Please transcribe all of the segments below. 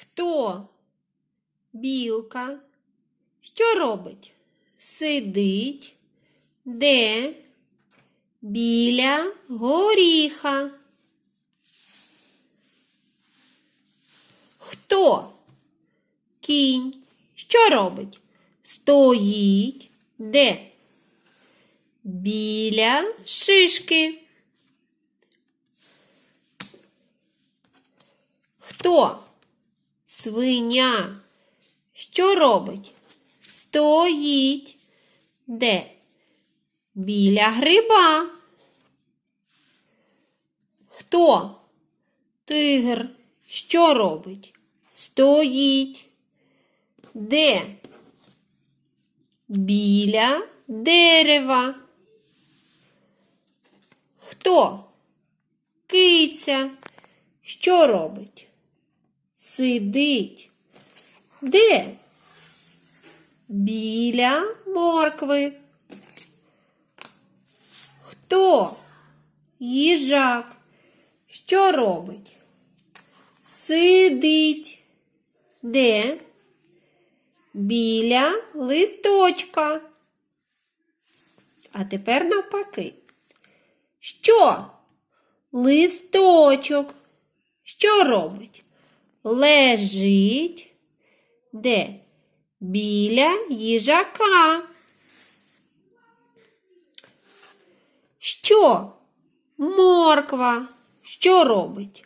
Хто? Білка. Що робить? Сидить. Де? Біля горіха. Хто? Кінь. Що робить? Стоїть. Де? Біля шишки. Хто? Свиня. Що робить? Стоїть. Де? Біля гриба. Хто? Тигр. Що робить? Стоїть. Де? Біля дерева. Хто? Киця. Що робить? Сидить. Де? Біля моркви. Хто? Їжак. Що робить? Сидить. Де? Біля листочка. А тепер навпаки. Що? Листочок. Що робить? Лежить. Де? Біля їжака. Що? Морква. Що робить?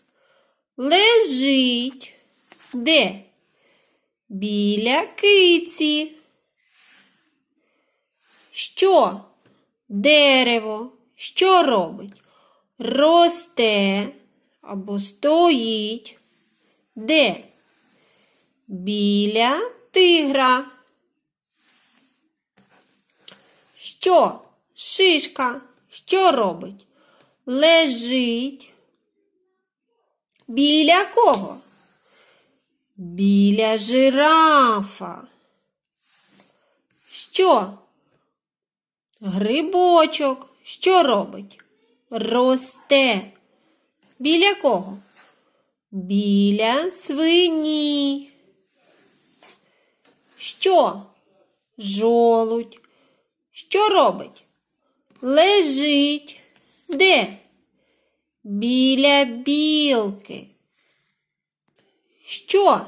Лежить. Де? Біля киці. Що? Дерево. Що робить? Росте або стоїть. Де? Біля тигра. Що? Шишка. Що робить? Лежить. Біля кого? Біля жирафа. Що? Грибочок. Що робить? Росте. Біля кого? Біля свині. Що? Жолудь. Що робить? Лежить. Де? Біля білки. Що?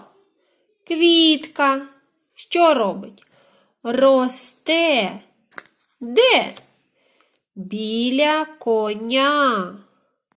Квітка. Що робить? Росте. Де? Біля коня.